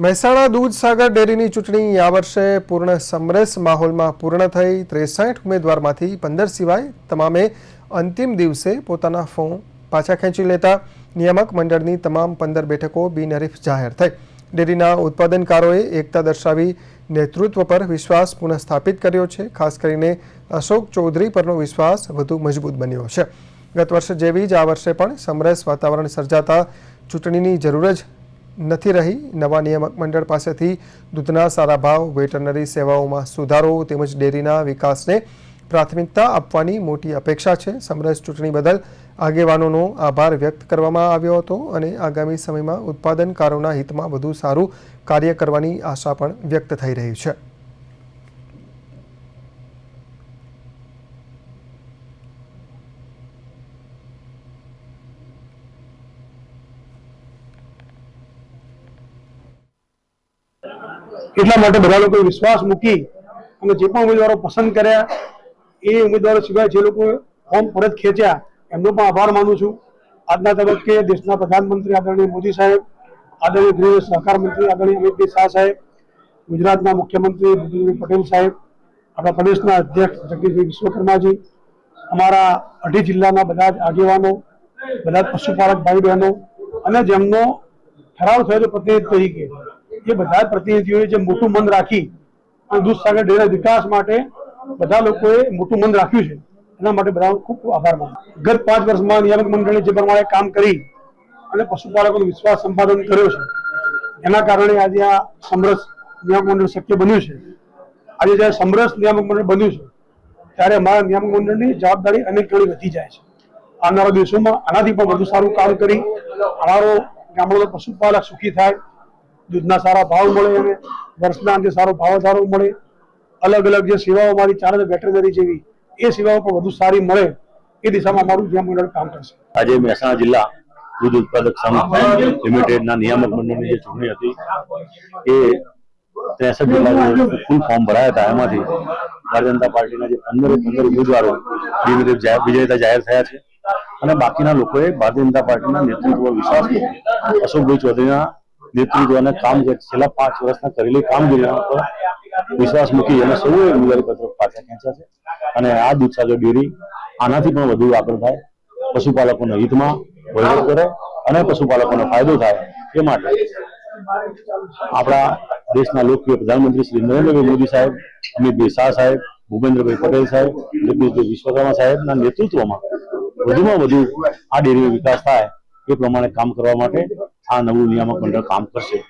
મહેસાણા દૂધસાગર ડેરીની ચૂંટણી આ વર્ષે પૂર્ણ સમરસ માહોલમાં પૂર્ણ થઈ. ત્રેસાઠ ઉમેદવારમાંથી પંદર સિવાય તમામે અંતિમ દિવસે પોતાના ફોર્મ પાછા ખેંચી લેતા નિયામક મંડળની તમામ પંદર બેઠકો બિનહરીફ જાહેર થઈ. ડેરીના ઉત્પાદનકારોએ એકતા દર્શાવી નેતૃત્વ પર વિશ્વાસ પુનઃસ્થાપિત કર્યો છે. ખાસ કરીને અશોક ચૌધરી પરનો વિશ્વાસ વધુ મજબૂત બન્યો છે. ગત વર્ષે જેવી જ આ વર્ષે પણ સમરસ વાતાવરણ સર્જાતા ચૂંટણીની જરૂર જ નથી રહી. નવા નિયામક મંડળ પાસેથી દૂધના સારા ભાવ, વેટરનરી સેવાઓમાં સુધારો તેમજ ડેરીના વિકાસને પ્રાથમિકતા આપવાની મોટી અપેક્ષા છે. સમરસ ચૂંટણી બદલ આગેવાનોનો આભાર વ્યક્ત કરવામાં આવ્યો હતો અને આગામી સમયમાં ઉત્પાદનકારોના હિતમાં વધુ સારું કાર્ય કરવાની આશા પણ વ્યક્ત થઈ રહી છે. એટલા માટે બધા લોકોએ વિશ્વાસ મૂકી અને જે પણ ઉમેદવારો પસંદ કર્યા, એ ઉમેદવારો સિવાય જે લોકો ફોર્મ પરત ખેંચ્યા, એમનો પણ આભાર માનું છું. આજના તબક્કે દેશના પ્રધાનમંત્રી આદરણીય મોદી સાહેબ, આદરણીય ગૃહ સહકાર મંત્રી આદરણીય અમિતભાઈ શાહ સાહેબ, ગુજરાતના મુખ્યમંત્રી ભૂપેન્દ્રભાઈ પટેલ સાહેબ, આપણા પ્રદેશના અધ્યક્ષ જગદીશભાઈ વિશ્વકર્માજી, અમારા અઢી જિલ્લાના બધા જ આગેવાનો, બધા જ પશુપાલક ભાઈ બહેનો અને જેમનો ઠરાવ થયો છે પ્રતિનિધિ તરીકે. એ બધા પ્રતિનિધિઓએ જે મોટું મન રાખી અને દૂધસાગર ડેરીના વિકાસ માટે બધા લોકોએ મોટું મન રાખ્યું છે. એના માટે બધા ખૂબ આભાર માનું ગત પાંચ વર્ષમાં નિયામક મંડળે જે પ્રમાણે કામ કરી અને પશુપાલકોનો વિશ્વાસ સંપાદન કર્યો છે. એના કારણે આજે આ સમરસ નિયામક મંડળ શક્ય બન્યું છે. આજે જ્યારે સમરસ નિયામક મંડળ બન્યું છે, ત્યારે અમારા નિયામક મંડળની જવાબદારી અનેક ગણી વધી જાય છે. આવનારા દિવસોમાં આનાથી પણ વધુ સારું કામ કરી અમારો ગામડાનો પશુપાલક સુખી થાય દૂધના સારા ભાવ મળે અને વર્ષના અંતે સારો ભાવ સારો મળે. અલગ અલગ જે સેવાઓ મારી ચાલે વેટરનરી જેવી એ સેવાઓ પણ વધુ સારી મળે એ દિશામાં અમારું જ્યાં મંડળ કામ કરશે. આજે મહેસાણા જિલ્લા દૂધ ઉત્પાદક સંઘ લિમિટેડના નિયામક મંડળની જે ચૂંટણી હતી એ ત્રેસઠ જિલ્લાનું ફૂલ ફોર્મ ભરાયા હતા. એમાંથી ભારતીય જનતા પાર્ટીના જે પંદરે પંદર ઉમેદવારો બિનહરીફ જાહેર વિજેતા જાહેર થયા છે. અને બાકીના લોકોએ ભારતીય જનતા પાર્ટીના નેતૃત્વ વિશ્વાસ અશોકભાઈ ચૌધરીના નેતૃત્વ અને કામ છેલ્લા પાંચ વર્ષના કરેલી કામગીરીના પર વિશ્વાસ મૂકી અને સૌએ ઉમેદવારી પાછા ખેંચ્યા છે. અને આ દૂધસાગર ડેરી આનાથી પણ વધુ આગળ થાય. પશુપાલકોના હિતમાં વહીવટ કરે અને પશુપાલકોનો ફાયદો થાય એ માટે આપણા દેશના લોકપ્રિય પ્રધાનમંત્રી શ્રી નરેન્દ્રભાઈ મોદી સાહેબ અમિતભાઈ શાહ સાહેબ, ભૂપેન્દ્રભાઈ પટેલ સાહેબ જગદીશભાઈ વિશ્વકર્મા સાહેબના નેતૃત્વમાં વધુમાં વધુ આ ડેરીનો વિકાસ થાય એ પ્રમાણે કામ કરવા માટે આ નવું નિયામક મંડળ કામ કરશે.